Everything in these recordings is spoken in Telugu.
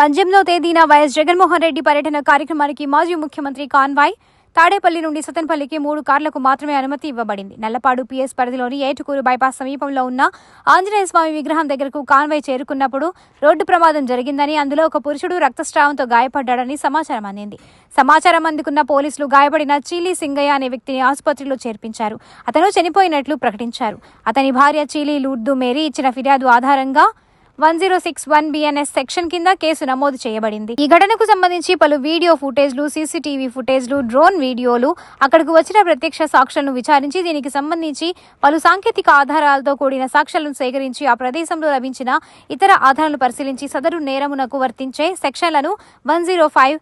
పద్దెనిమిదవ తేదీన వైఎస్ జగన్మోహన్ రెడ్డి పర్యటన కార్యక్రమానికి మాజీ ముఖ్యమంత్రి కాన్వాయ్ తాడేపల్లి నుండి సతన్పల్లికి మూడు కార్లకు మాత్రమే అనుమతి ఇవ్వబడింది. నల్లపాడు పీఎస్ పరిధిలోని ఏటుకూరు బైపాస్ సమీపంలో ఉన్న ఆంజనేయ స్వామి విగ్రహం దగ్గరకు కాన్వాయ్ చేరుకున్నప్పుడు రోడ్డు ప్రమాదం జరిగిందని అందులో ఒక పురుషుడు రక్తస్రావంతో గాయపడ్డాడని సమాచారం అందింది. సమాచారం అందుకున్న పోలీసులు గాయపడిన చీలీ సింగయ్య అనే వ్యక్తిని ఆసుపత్రిలో చేర్పించారు. అతను చనిపోయినట్లు ప్రకటించారు. అతని భార్య చీలీ లూర్దు మేరీ ఇచ్చిన ఫిర్యాదు ఆధారంగా one zero six one BNS section కింద కేసు నమోదు చేయబడింది. ఈ ఘటనకు సంబంధించి పలు వీడియో ఫుటేజ్లు సీసీటీవీ ఫుటేజ్లు డ్రోన్ వీడియోలు అక్కడకు వచ్చిన ప్రత్యక్ష సాక్షులను విచారించి దీనికి సంబంధించి పలు సాంకేతిక ఆధారాలతో కూడిన సాక్ష్యాలను సేకరించి ఆ ప్రదేశంలో లభించిన ఇతర ఆధారాలను పరిశీలించి సదరు నేరమునకు వర్తించే సెక్షన్లను one zero five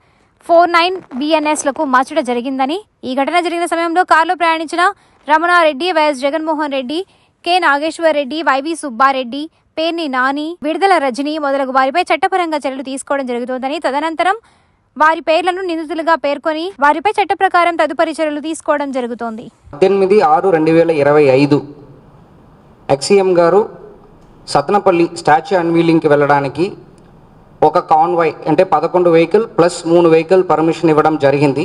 four nine బిఎన్ఎస్లకు మార్చడం జరిగిందని ఈ ఘటన జరిగిన సమయంలో కారులో ప్రయాణించిన Ramanareddy YS Jaganmohan Reddy K Nageswar Reddy YV Subbareddy Perni Nani Vidadala Rajini మొదలగు వారిపై చట్టపరంగా చర్యలు తీసుకోవడం జరుగుతోందని తదనంతరం వారి పేర్లను నిందితులుగా పేర్కొని వారిపై చట్ట ప్రకారం తదుపరి చర్యలు తీసుకోవడం జరుగుతోంది. పద్దెనిమిది ఆరు రెండు వేల ఇరవై ఐదు ఎక్సీఎం గారు సతనపల్లి స్టాచ్యూ అన్వీలింగ్కి వెళ్ళడానికి ఒక కాన్వాయ్ అంటే పదకొండు వెహికల్ ప్లస్ మూడు వెహికల్ పర్మిషన్ ఇవ్వడం జరిగింది.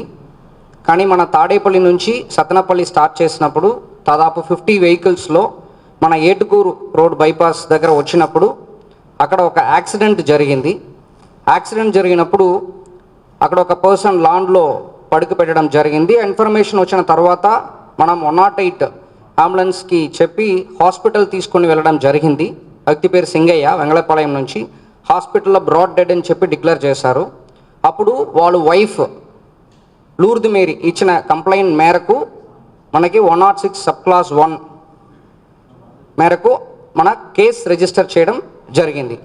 కానీ మన తాడేపల్లి నుంచి సతనపల్లి స్టార్ట్ చేసినప్పుడు దాదాపు ఫిఫ్టీ వెహికల్స్లో మన ఏటుకూరు రోడ్ బైపాస్ దగ్గర వచ్చినప్పుడు అక్కడ ఒక యాక్సిడెంట్ జరిగింది. యాక్సిడెంట్ జరిగినప్పుడు అక్కడ ఒక పర్సన్ లాండ్లో పడుకు పెట్టడం జరిగింది. ఇన్ఫర్మేషన్ వచ్చిన తర్వాత మనం వన్ నాట్ ఎయిట్ అంబులెన్స్కి చెప్పి హాస్పిటల్ తీసుకొని వెళ్ళడం జరిగింది. వ్యక్తి పేరు సింగయ్య వెంగళపాలయం నుంచి హాస్పిటల్లో బ్రాడ్ డెడ్ అని చెప్పి డిక్లేర్ చేశారు. అప్పుడు వాళ్ళు వైఫ్ లూర్ది మేరీ ఇచ్చిన కంప్లైంట్ మేరకు మనకి one not six sub class one మేరకు మన కేస్ రిజిస్టర్ చేయడం జరిగింది.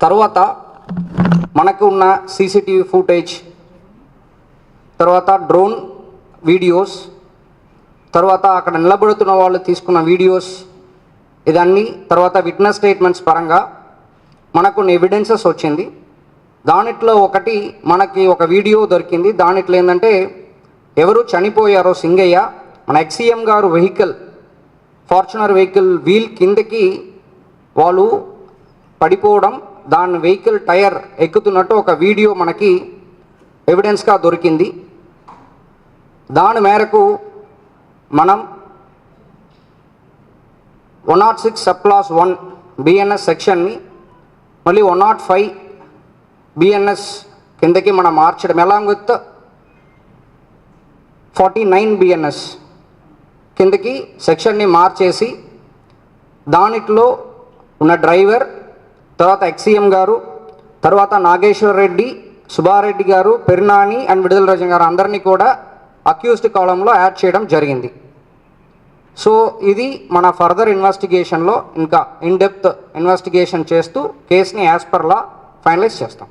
తర్వాత మనకు ఉన్న సీసీటీవీ ఫుటేజ్ తర్వాత డ్రోన్ వీడియోస్ తర్వాత అక్కడ నిలబడుతున్న వాళ్ళు తీసుకున్న వీడియోస్ ఇదన్నీ తర్వాత విట్నెస్ స్టేట్మెంట్స్ పరంగా మనకు ఎవిడెన్సెస్ వచ్చింది. దానిట్లో ఒకటి మనకి ఒక వీడియో దొరికింది. దానిట్లో ఏంటంటే ఎవరు చనిపోయారో సింగయ్య మన ఎక్సీఎం గారు వెహికల్ ఫార్చునర్ వెహికల్ వీల్ కిందకి వాళ్ళు పడిపోవడం దాని వెహికల్ టైర్ ఎక్కుతున్నట్టు ఒక వీడియో మనకి ఎవిడెన్స్గా దొరికింది. దాని మేరకు మనం one not six sub class one BNS సెక్షన్ని మళ్ళీ వన్ నాట్ ఫైవ్ బిఎన్ఎస్ కిందకి మనం మార్చడం along with forty nine BNS కిందకి సెక్షన్ని మార్చేసి దానిట్లో ఉన్న డ్రైవర్ తర్వాత ఎక్సీఎం గారు తర్వాత నాగేశ్వర్ రెడ్డి సుబ్బారెడ్డి గారు పెరునాని అండ్ విడుదల రజన్ గారు అందరినీ కూడా అక్యూజ్డ్ కాలంలో యాడ్ చేయడం జరిగింది. సో ఇది మన ఫర్దర్ ఇన్వెస్టిగేషన్లో ఇంకా ఇన్ డెప్త్ ఇన్వెస్టిగేషన్ చేస్తూ కేసుని యాజ్ పర్ లా ఫైనలైజ్ చేస్తాం.